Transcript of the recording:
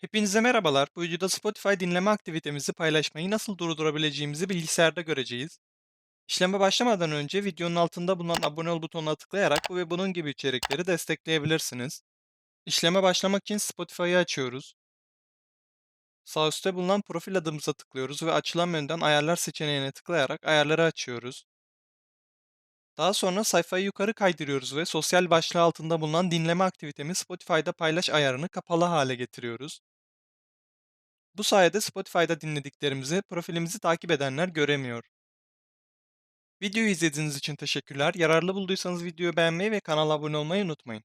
Hepinize merhabalar. Bu videoda Spotify dinleme aktivitemizi paylaşmayı nasıl durdurabileceğimizi bilgisayarda göreceğiz. İşleme başlamadan önce videonun altında bulunan abone ol butonuna tıklayarak bu ve bunun gibi içerikleri destekleyebilirsiniz. İşleme başlamak için Spotify'ı açıyoruz. Sağ üstte bulunan profil adımıza tıklıyoruz ve açılan menüden ayarlar seçeneğine tıklayarak ayarları açıyoruz. Daha sonra sayfayı yukarı kaydırıyoruz ve sosyal başlığı altında bulunan dinleme aktivitemi Spotify'da paylaş ayarını kapalı hale getiriyoruz. Bu sayede Spotify'da dinlediklerimizi profilimizi takip edenler göremiyor. Videoyu izlediğiniz için teşekkürler. Yararlı bulduysanız videoyu beğenmeyi ve kanala abone olmayı unutmayın.